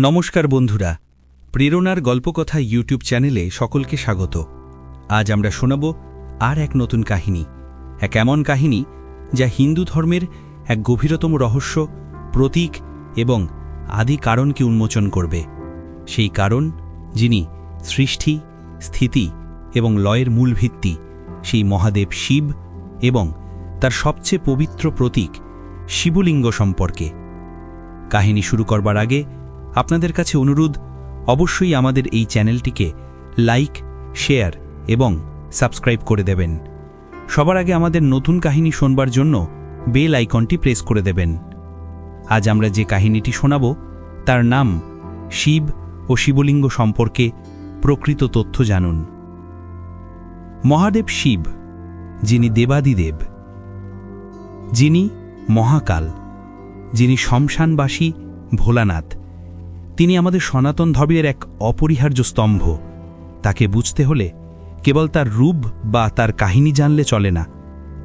নমস্কার বন্ধুরা, প্রেরণার গল্পকথা ইউটিউব চ্যানেলে সকলকে স্বাগত। আজ আমরা শোনাব আর এক নতুন কাহিনী, এক এমন কাহিনী যা হিন্দু ধর্মের এক গভীরতম রহস্য, প্রতীক এবং আদি কারণকে উন্মোচন করবে। সেই কারণ যিনি সৃষ্টি, স্থিতি এবং লয়ের মূল ভিত্তি, সেই মহাদেব শিব এবং তার সবচেয়ে পবিত্র প্রতীক শিবলিঙ্গ সম্পর্কে। কাহিনী শুরু করবার আগে আপনাদের কাছে অনুরোধ, অবশ্যই আমাদের এই চ্যানেলটিকে লাইক, শেয়ার এবং সাবস্ক্রাইব করে দেবেন। সবার আগে আমাদের নতুন কাহিনী শোনবার জন্য বেল আইকনটি প্রেস করে দেবেন। আজ আমরা যে কাহিনীটি শোনাব, তার নাম শিব ও শিবলিঙ্গ সম্পর্কে প্রকৃত তথ্য জানুন। মহাদেব শিব, যিনি দেবাদিদেব, যিনি মহাকাল, যিনি শ্মশানবাসী ভোলানাথ তিনি আমাদের সনাতন ধর্মের এক অপরিহার্য স্তম্ভ। তাকে বুঝতে হলে কেবল তার রূপ বা তার কাহিনী জানলে চলে না।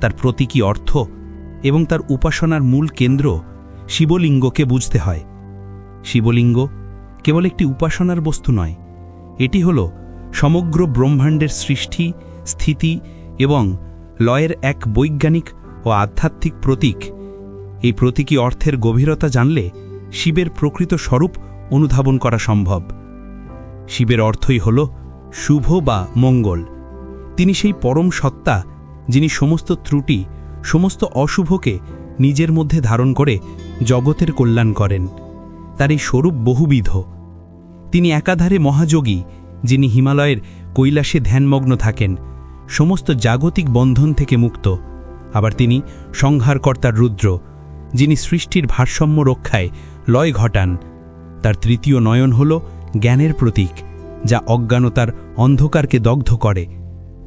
তার প্রতীকী অর্থ এবং তার উপাসনার মূল কেন্দ্র শিবলিঙ্গকে বুঝতে হয়। শিবলিঙ্গ কেবল একটি উপাসনার বস্তু নয়, এটি হল সমগ্র ব্রহ্মাণ্ডের সৃষ্টি, স্থিতি এবং লয়ের এক বৈজ্ঞানিক ও আধ্যাত্মিক প্রতীক। এই প্রতীকী অর্থের গভীরতা জানলে শিবের প্রকৃত স্বরূপ অনুধাবন করা সম্ভব। শিবের অর্থই হল শুভ বা মঙ্গল। তিনি সেই পরম সত্তা, যিনি সমস্ত ত্রুটি, সমস্ত অশুভকে নিজের মধ্যে ধারণ করে জগতের কল্যাণ করেন। তার এই স্বরূপ বহুবিধ। তিনি একাধারে মহাযোগী, যিনি হিমালয়ের কৈলাসে ধ্যানমগ্ন থাকেন, সমস্ত জাগতিক বন্ধন থেকে মুক্ত। আবার তিনি সংহারকর্তার রুদ্র, যিনি সৃষ্টির ভারসাম্য রক্ষায় লয় ঘটান। তার তৃতীয় নয়ন হল জ্ঞানের প্রতীক, যা অজ্ঞানতার অন্ধকারকে দগ্ধ করে।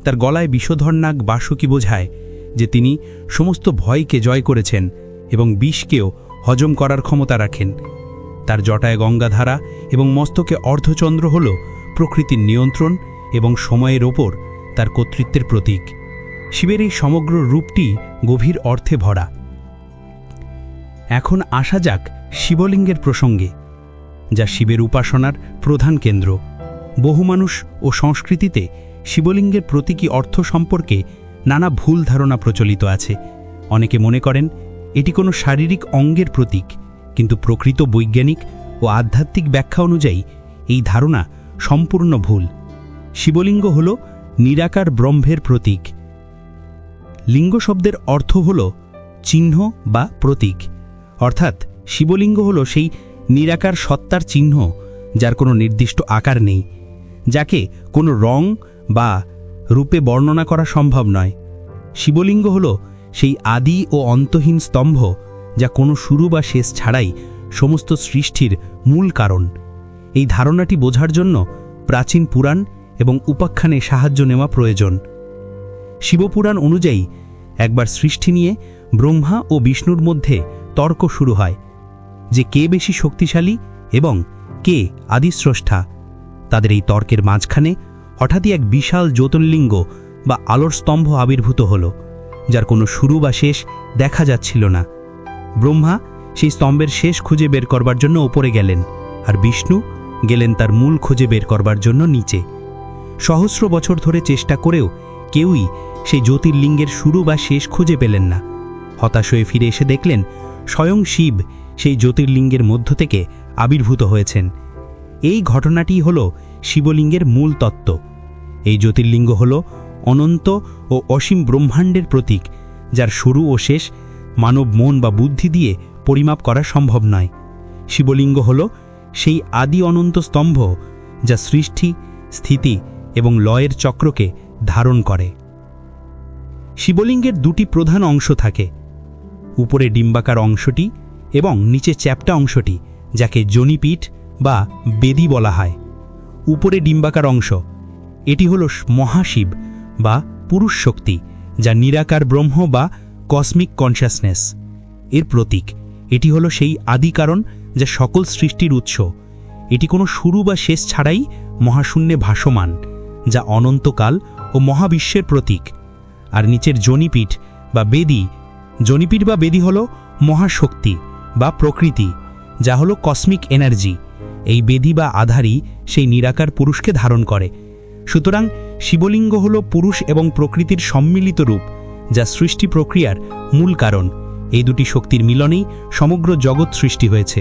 তার গলায় বিষধর বাসুকি বোঝায় যে তিনি সমস্ত ভয়কে জয় করেছেন এবং বিষকেও হজম করার ক্ষমতা রাখেন। তার জটায় গঙ্গাধারা এবং মস্তকে অর্ধচন্দ্র হল প্রকৃতির নিয়ন্ত্রণ এবং সময়ের ওপর তার কর্তৃত্বের প্রতীক। শিবের এই সমগ্র রূপটি গভীর অর্থে ভরা। এখন আসা যাক শিবলিঙ্গের প্রসঙ্গে। যা শিবের উপাসনার প্রধান কেন্দ্র। বহু মানুষ ও সংস্কৃতিতে শিবলিঙ্গের প্রতীকী অর্থ সম্পর্কে নানা ভুল ধারণা প্রচলিত আছে। অনেকে মনে করেন, এটি কোনো শারীরিক অঙ্গের প্রতীক, কিন্তু প্রকৃত বৈজ্ঞানিক ও আধ্যাত্মিক ব্যাখ্যা অনুযায়ী এই ধারণা সম্পূর্ণ ভুল। শিবলিঙ্গ হল নিরাকার ব্রহ্মের প্রতীক। লিঙ্গ শব্দের অর্থ হল চিহ্ন বা প্রতীক। অর্থাৎ শিবলিঙ্গ হল সেই নিরাকার সত্তার চিহ্ন, যার কোনো নির্দিষ্ট আকার নেই, যাকে কোনো রং বা রূপে বর্ণনা করা সম্ভব নয়। শিবলিঙ্গ হল সেই আদি ও অন্তহীন স্তম্ভ, যা কোনো শুরু বা শেষ ছাড়াই সমস্ত সৃষ্টির মূল কারণ। এই ধারণাটি বোঝার জন্য প্রাচীন পুরাণ এবং উপাখ্যানে সাহায্য নেওয়া প্রয়োজন। শিবপুরাণ অনুযায়ী একবার সৃষ্টি নিয়ে ব্রহ্মা ও বিষ্ণুর মধ্যে তর্ক শুরু হয়। যে কে বেশি শক্তিশালী এবং কে আদিস্রষ্টা। তাদের এই তর্কের মাঝখানে হঠাৎই এক বিশাল জ্যোতির্লিঙ্গ বা আলোর স্তম্ভ আবির্ভূত হল, যার কোনো শুরু বা শেষ দেখা যাচ্ছিল না। ব্রহ্মা সেই স্তম্ভের শেষ খুঁজে বের করবার জন্য ওপরে গেলেন আর বিষ্ণু গেলেন তার মূল খুঁজে বের করবার জন্য নিচে। সহস্র বছর ধরে চেষ্টা করেও কেউই সেই জ্যোতির্লিঙ্গের শুরু বা শেষ খুঁজে পেলেন না। হতাশ হয়ে ফিরে এসে দেখলেন স্বয়ং শিব সেই জ্যোতির্লিঙ্গের মধ্য থেকে আবির্ভূত হয়েছেন। এই ঘটনাটি হল শিবলিঙ্গের মূল তত্ত্ব। এই জ্যোতির্লিঙ্গ হল অনন্ত ও অসীম ব্রহ্মাণ্ডের প্রতীক, যার শুরু ও শেষ মানব মন বা বুদ্ধি দিয়ে পরিমাপ করা সম্ভব নয়। শিবলিঙ্গ হল সেই আদি অনন্ত স্তম্ভ, যা সৃষ্টি, স্থিতি এবং লয়ের চক্রকে ধারণ করে। শিবলিঙ্গের দুটি প্রধান অংশ থাকে। উপরে ডিম্বাকার অংশটি এবং নিচে চ্যাপ্টা অংশটি, যাকে জনিপীঠ বা বেদি বলা হয়। উপরে ডিম্বাকার অংশ, এটি হল মহাশিব বা পুরুষ শক্তি, যা নিরাকার ব্রহ্ম বা কসমিক কনসিয়াসনেস এর প্রতীক, এটি হলো সেই আদি কারণ যা সকল সৃষ্টির উৎস। এটি কোনো শুরু বা শেষ ছাড়াই মহাশূন্যে ভাসমান, যা অনন্তকাল ও মহাবিশ্বের প্রতীক। আর নিচের জনিপীঠ বা বেদি, জনিপীঠ বা বেদি হল মহাশক্তি বা প্রকৃতি, যা হলো কসমিক এনার্জি এই বেদি বা আধারই সেই নিরাকার পুরুষকে ধারণ করে। সুতরাং শিবলিঙ্গ হল পুরুষ এবং প্রকৃতির সম্মিলিত রূপ, যা সৃষ্টি প্রক্রিয়ার মূল কারণ। এই দুটি শক্তির মিলনেই সমগ্র জগৎ সৃষ্টি হয়েছে।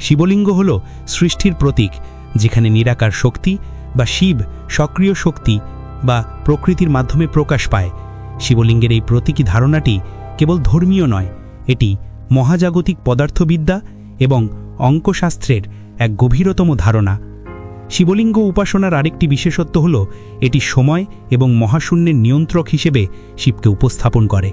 শিবলিঙ্গ হল সৃষ্টির প্রতীক, যেখানে নিরাকার শক্তি বা শিব সক্রিয় শক্তি বা প্রকৃতির মাধ্যমে প্রকাশ পায়। শিবলিঙ্গের এই প্রতীকী ধারণাটি কেবল ধর্মীয় নয়, এটি মহাজাগতিক পদার্থবিদ্যা এবং অঙ্কশাস্ত্রের এক গভীরতম ধারণা। শিবলিঙ্গ উপাসনার আরেকটি বিশেষত্ব হল, এটি সময় এবং মহাশূন্যের নিয়ন্ত্রক হিসেবে শিবকে উপস্থাপন করে।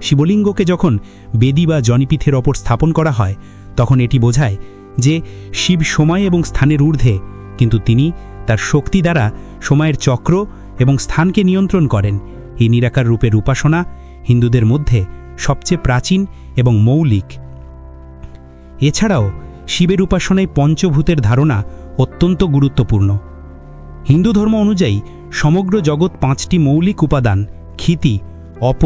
শিবলিঙ্গকে যখন বেদি বা জনিপীঠের ওপর স্থাপন করা হয়, তখন এটি বোঝায় যে শিব সময় এবং স্থানের ঊর্ধ্বে, কিন্তু তিনি তার শক্তি দ্বারা সময়ের চক্র এবং স্থানকে নিয়ন্ত্রণ করেন। এই নিরাকার রূপের উপাসনা হিন্দুদের মধ্যে সবচেয়ে প্রাচীন এবং মৌলিক। এছাড়াও, শিবের উপাসনায় পঞ্চভূতের ধারণা অত্যন্ত গুরুত্বপূর্ণ। হিন্দু ধর্ম অনুযায়ী, সমগ্র জগৎ পাঁচটি মৌলিক উপাদান, ক্ষিতি, অপ,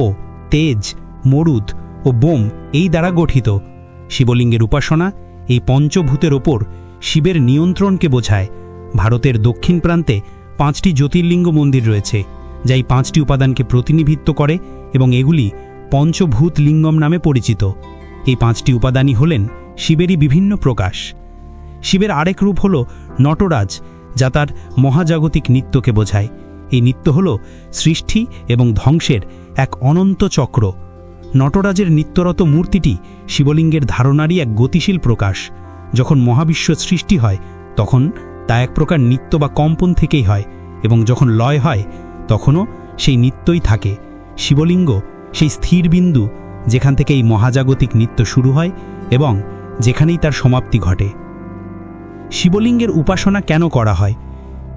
তেজ, মরুদ ও বোম এই দ্বারা গঠিত। শিবলিঙ্গের উপাসনা এই পঞ্চভূতের ওপর শিবের নিয়ন্ত্রণকে বোঝায়। ভারতের দক্ষিণ প্রান্তে পাঁচটি জ্যোতির্লিঙ্গ মন্দির রয়েছে যা এই পাঁচটি উপাদানকে প্রতিনিধিত্ব করে এবং এগুলি পঞ্চভূত লিঙ্গম নামে পরিচিত। এই পাঁচটি উপাদানই হলেন শিবেরই বিভিন্ন প্রকাশ। শিবের আরেক রূপ হল নটরাজ, যা তার মহাজাগতিক নৃত্যকে বোঝায়। এই নৃত্য হল সৃষ্টি এবং ধ্বংসের এক অনন্ত চক্র। নটরাজের নিত্যরত মূর্তিটি শিবলিঙ্গের ধারণারই এক গতিশীল প্রকাশ। যখন মহাবিশ্ব সৃষ্টি হয়, তখন তা এক প্রকার নিত্য বা কম্পন থেকেই হয় এবং যখন লয় হয়, তখনও সেই নিত্যই থাকে। শিবলিঙ্গ সেই স্থির বিন্দু যেখান থেকে এই মহাজাগতিক নৃত্য শুরু হয় এবং যেখানেই তার সমাপ্তি ঘটে। শিবলিঙ্গের উপাসনা কেন করা হয়?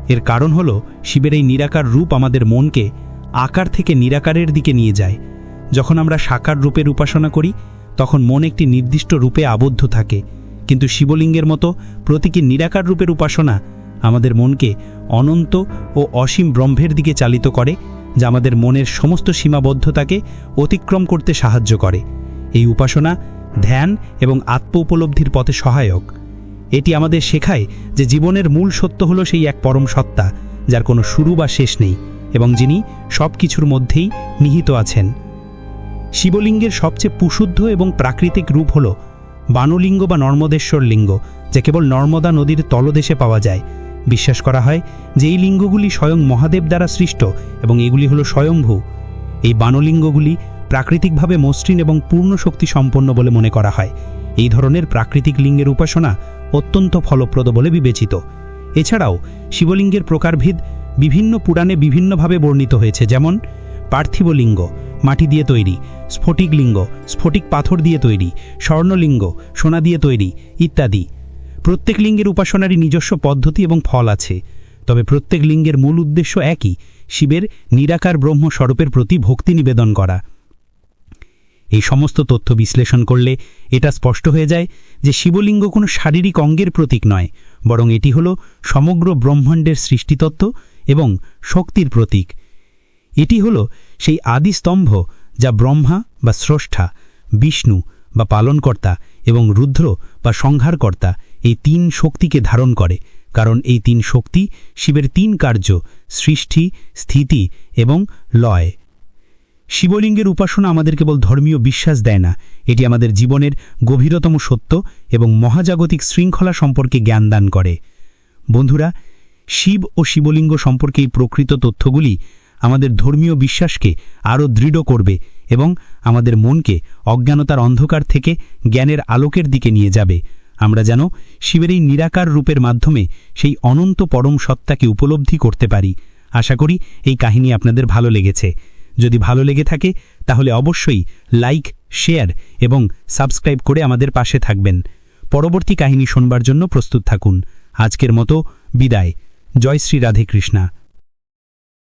এর কারণ হল শিবের এই নিরাকার রূপ আমাদের মনকে আকার থেকে নিরাকারের দিকে নিয়ে যায়। যখন আমরা সাকার রূপের উপাসনা করি, তখন মন একটি নির্দিষ্ট রূপে আবদ্ধ থাকে। কিন্তু শিবলিঙ্গের মতো প্রতীকী নিরাকার রূপের উপাসনা আমাদের মনকে অনন্ত ও অসীম ব্রহ্মের দিকে চালিত করে। যা আমাদের মনের সমস্ত সীমাবদ্ধতাকে অতিক্রম করতে সাহায্য করে। এই উপাসনা ধ্যান এবং আত্ম উপলব্ধির পথে সহায়ক। এটি আমাদের শেখায় যে জীবনের মূল সত্য হলো সেই এক পরম সত্তা, যার কোনো শুরু বা শেষ নেই, এবং যিনি সব কিছুর মধ্যেই নিহিত আছেন। শিবলিঙ্গের সবচেয়ে পুশুদ্ধ এবং প্রাকৃতিক রূপ হল বানলিঙ্গ বা নর্মদেশ্বর লিঙ্গ, যা কেবল নর্মদা নদীর তলদেশে পাওয়া যায়। বিশ্বাস করা হয় যে এই লিঙ্গগুলি স্বয়ং মহাদেব দ্বারা সৃষ্ট এবং এগুলি হলো স্বয়ংভূ এই বানলিঙ্গগুলি প্রাকৃতিকভাবে মসৃণ এবং পূর্ণ শক্তি সম্পন্ন বলে মনে করা হয়। এই ধরনের প্রাকৃতিক লিঙ্গের উপাসনা অত্যন্ত ফলপ্রদ বলে বিবেচিত। এছাড়াও শিবলিঙ্গের প্রকারভেদ বিভিন্ন পুরাণে বিভিন্নভাবে বর্ণিত হয়েছে, যেমন পার্থিব লিঙ্গ মাটি দিয়ে তৈরি স্ফটিক লিঙ্গ স্ফটিক পাথর দিয়ে তৈরি, স্বর্ণলিঙ্গ, সোনা দিয়ে তৈরি ইত্যাদি। প্রত্যেক লিঙ্গের উপাসনারই নিজস্ব পদ্ধতি এবং ফল আছে। তবে প্রত্যেক লিঙ্গের মূল উদ্দেশ্য একই, শিবের নিরাকার ব্রহ্ম স্বরূপের প্রতি ভক্তি নিবেদন করা। এই সমস্ত তথ্য বিশ্লেষণ করলে এটা স্পষ্ট হয়ে যায় যে শিবলিঙ্গ কোনো শারীরিক অঙ্গের প্রতীক নয়, বরং এটি হল সমগ্র ব্রহ্মাণ্ডের সৃষ্টিতত্ত্ব এবং শক্তির প্রতীক। এটি হল সেই আদি স্তম্ভ যা ব্রহ্মা বা স্রষ্টা, বিষ্ণু বা পালনকর্তা এবং রুদ্র বা সংহারকর্তা এই তিন শক্তিকে ধারণ করে, কারণ এই তিন শক্তি শিবের তিন কার্য, সৃষ্টি, স্থিতি এবং লয়। শিবলিঙ্গের উপাসনা আমাদের কেবল ধর্মীয় বিশ্বাস দেয় না, এটি আমাদের জীবনের গভীরতম সত্য এবং মহাজাগতিক শৃঙ্খলা সম্পর্কে জ্ঞান দান করে। বন্ধুরা, শিব ও শিবলিঙ্গ সম্পর্কে এই প্রকৃত তথ্যগুলি আমাদের ধর্মীয় বিশ্বাসকে আরও দৃঢ় করবে এবং আমাদের মনকে অজ্ঞানতার অন্ধকার থেকে জ্ঞানের আলোকের দিকে নিয়ে যাবে। আমরা যেন শিবের এই নিরাকার রূপের মাধ্যমে সেই অনন্ত পরম সত্তাকে উপলব্ধি করতে পারি। আশা করি এই কাহিনী আপনাদের ভালো লেগেছে। যদি ভালো লেগে থাকে, তাহলে অবশ্যই লাইক, শেয়ার এবং সাবস্ক্রাইব করে আমাদের পাশে থাকবেন। পরবর্তী কাহিনী শোনবার জন্য প্রস্তুত থাকুন। আজকের মতো বিদায়। জয় শ্রী রাধে কৃষ্ণা।